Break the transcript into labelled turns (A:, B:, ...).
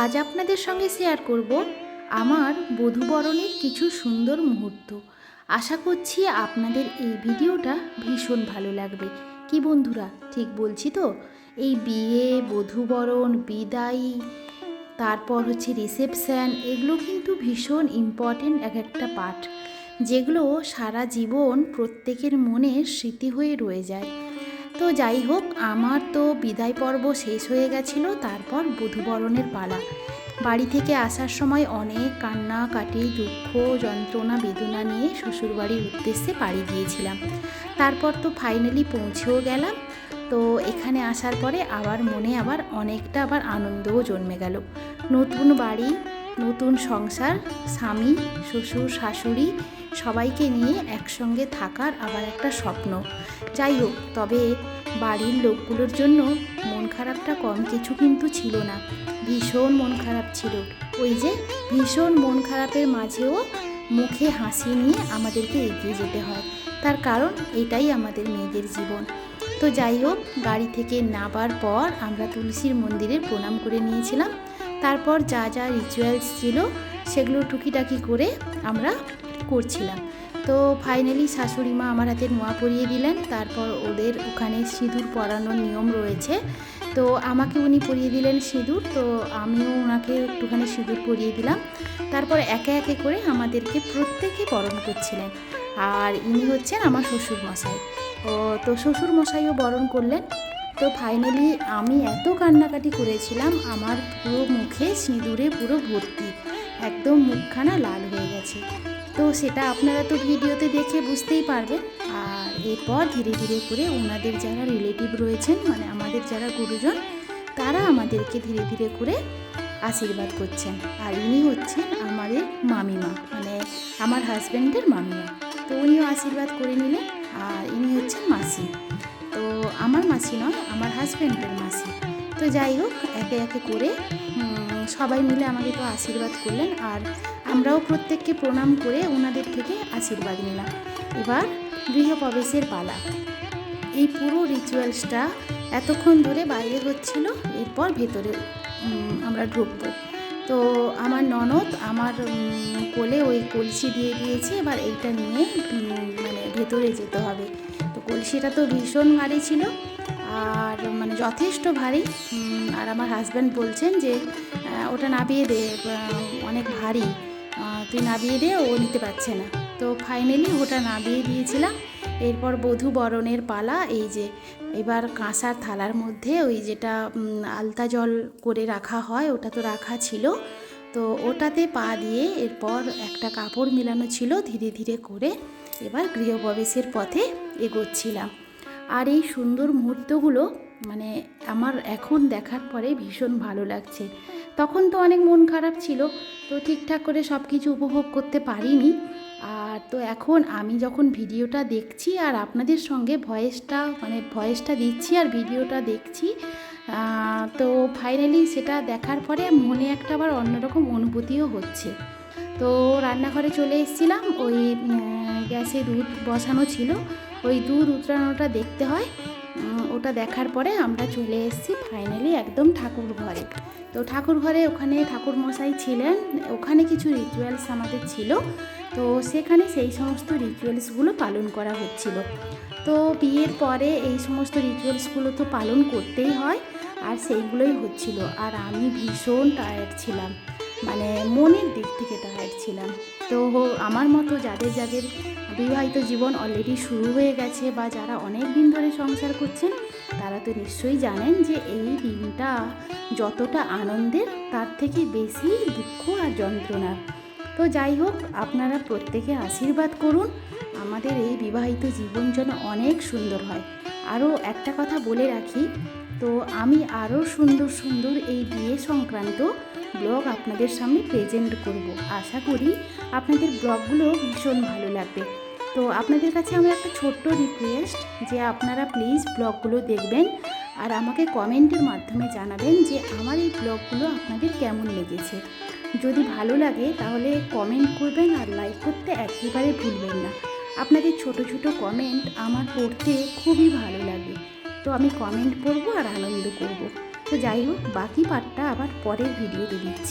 A: আজ আপনাদের সঙ্গে শেয়ার করব আমার বধুবরণের কিছু সুন্দর মুহূর্ত। আশা করছি আপনাদের এই ভিডিওটা ভীষণ ভালো লাগবে। কি বন্ধুরা, ঠিক বলছি তো? এই বিয়ে, বধূবরণ, বিদায়ী, তারপর হচ্ছে রিসেপশান এগুলো কিন্তু ভীষণ ইম্পর্টেন্ট এক একটা পার্ট যেগুলো সারা জীবন প্রত্যেকের মনে স্মৃতি হয়ে রয়ে যায়। তো যাই হোক, আমার তো বিদায় পর্ব শেষ হয়ে গেছিল, তারপর বধূবরণের পালা। বাড়ি থেকে আসার সময় অনেক কান্না, কাটি, দুঃখ, যন্ত্রণা, বেদনা নিয়ে শ্বশুরবাড়ির উদ্দেশ্যে পাড়ি দিয়েছিলাম তারপর তো ফাইনালি পৌঁছেও গেলাম। তো এখানে আসার পরে আবার মনে আবার অনেকটা আবার আনন্দও জন্মে গেল। নতুন বাড়ি নতুন সংসার, স্বামী, শ্বশুর, শাশুড়ি সবাইকে নিয়ে একসঙ্গে থাকার আবার একটা স্বপ্ন। যাই হোক, তবে বাড়ির লোকগুলোর জন্য মন খারাপটা কম কিছু কিন্তু ছিল না। ভীষণ মন খারাপ ছিল। ওই যে ভীষণ মন খারাপের মাঝেও মুখে হাসি নিয়ে আমাদেরকে এগিয়ে যেতে হয়। তার কারণ এটাই আমাদের মেয়েদের জীবন। তো যাই হোক গাড়ি থেকে নাবার পর আমরা তুলসীর মন্দিরে প্রণাম করে নিয়েছিলাম। তারপর যা যা রিচুয়ালস ছিল সেগুলো টুকিটাকি করে আমরা করছিলাম। তো ফাইনালি শাশুড়ি মা আমার হাতে নোয়া পরিয়ে দিলেন, তারপর ওদের ওখানে সিঁদুর পরানোর নিয়ম রয়েছে। তো আমাকে উনি পরিয়ে দিলেন সিঁদুর, তো আমিও ওনাকে একটুখানি সিঁদুর পরিয়ে দিলাম। তারপর একে একে করে আমাদেরকে প্রত্যেকে বরণ করছিলেন। আর ইনি হচ্ছেন আমার শ্বশুর মশাই ও, তো শ্বশুর মশাইও বরণ করলেন। তো ফাইনালি আমি এত কান্নাকাটি করেছিলাম, আমার পুরো মুখে সিঁদুরে পুরো ভর্তি, একদম মুখখানা লাল হয়ে গেছে। তো সেটা আপনারা তো ভিডিওতে দেখে বুঝতেই পারবেন। আর এরপর ধীরে ধীরে করে ওনাদের যারা রিলেটিভ রয়েছেন মানে আমাদের যারা গুরুজন, তারা আমাদেরকে ধীরে ধীরে করে আশীর্বাদ করছেন। আর ইনি হচ্ছেন আমাদের মামিমা মানে আমার হাজব্যান্ডের মামিমা। তো উনিও আশীর্বাদ করে নিলেন, আর ইনি হচ্ছেন মাসি। তো আমার মাসি নয়, আমার হাজব্যান্ডের মাসি। তো যাই হোক, একে একে করে সবাই মিলে আমাকে তো আশীর্বাদ করলেন আর আমরাও প্রত্যেককে প্রণাম করে ওনাদের থেকে আশীর্বাদ নিলাম। এবার গৃহপ্রবেশের পালা। এই পুরো রিচুয়ালসটা এতক্ষণ ধরে বাইরে হচ্ছিল, এরপর ভেতরে আমরা ঢুকবো। তো আমার ননদ আমার কোলে ওই কলসি দিয়ে দিয়েছে, এবার এইটা নিয়ে মানে ভেতরে যেতে হবে। তো কলসিটা তো ভীষণ ভারী ছিল আর মানে যথেষ্ট ভারী। আর আমার হাজব্যান্ড বলছেন যে ওটা নাবিয়ে দে অনেক ভারী। তুই নাবিয়ে দে, ও নিতে পারছে না। তো ফাইনালি ওটা নাবিয়ে দিয়েছিলাম। এরপর বধূ বরণের পালা, এই যে এবার কাঁসার থালার মধ্যে ওই যেটা আলতা জল করে রাখা হয়, ওটা তো রাখা ছিল। তো ওটাতে পা দিয়ে এরপর একটা কাপড় মেলানো ছিল ধীরে ধীরে করে। এবার গৃহপ্রবেশের পথে এগোচ্ছিলাম। আর এই সুন্দর মুহূর্তগুলো মানে আমার এখন দেখার পরে ভীষণ ভালো লাগছে। তখন তো অনেক মন খারাপ ছিল, তো ঠিকঠাক করে সব কিছু উপভোগ করতে পারিনি। আর তো এখন আমি যখন ভিডিওটা দেখছি আর আপনাদের সঙ্গে ভয়েসটা মানে ভয়েসটা দিচ্ছি আর ভিডিওটা দেখছি তো ফাইনালি সেটা দেখার পরে মনে একটা আবার অন্যরকম অনুভূতিও হচ্ছে। তো রান্নাঘরে চলে এসেছিলাম, ওই গ্যাসে দুধ বসানো ছিল। ওই দুধ উতরানোটা দেখতে হয়। ওটা দেখার পরে আমরা চলে এসেছি ফাইনালি একদম ঠাকুর ঘরে। তো ঠাকুর ঘরে ওখানে ঠাকুর মশাই ছিলেন। ওখানে কিছু রিচুয়ালস আমাদের ছিল। তো সেখানে সেই সমস্ত রিচুয়ালসগুলো পালন করা হচ্ছিল। তো বিয়ের পরে এই সমস্ত রিচুয়ালসগুলো তো পালন করতেই হয়, আর সেইগুলোই হচ্ছিল। আর আমি ভীষণ টায়ার্ড ছিলাম। মানে মনের দিক থেকে টায়ার্ড ছিলাম। তো আমার মতো যাদের যাদের বিবাহিত জীবন অলরেডি শুরু হয়ে গেছে বা যারা অনেক দিন ধরে সংসার করছেন, তারা তো নিশ্চয়ই জানেন যে এই দিনটা যতটা আনন্দের, তার থেকে বেশি দুঃখ আর যন্ত্রণার তো যাই হোক, আপনারা প্রত্যেকে আশীর্বাদ করুন, আমাদের এই বিবাহিত জীবন যেন অনেক সুন্দর হয়। আরও একটা কথা বলে রাখি, তো আমি আরও সুন্দর সুন্দর এই বিয়ে সংক্রান্ত ব্লগ আপনাদের সামনে প্রেজেন্ট করব। আশা করি আপনাদের ব্লগগুলো ভীষণ ভালো লাগবে। তো আপনাদের কাছে আমার একটা ছোট্ট রিকোয়েস্ট যে আপনারা প্লিজ ব্লগগুলো দেখবেন আর আমাকে কমেন্টের মাধ্যমে জানাবেন যে আমার এই ব্লগগুলো আপনাদের কেমন লেগেছে। যদি ভালো লাগে তাহলে কমেন্ট করবেন আর লাইক করতে একেবারে ভুলবেন না। আপনাদের ছোট ছোট কমেন্ট আমার পড়তে খুবই ভালো লাগে। তো আমি কমেন্ট পড়ব আর আনন্দ করব। তো যাই হোক বাকি পার্টটা আবার পরের ভিডিওতে দিচ্ছি।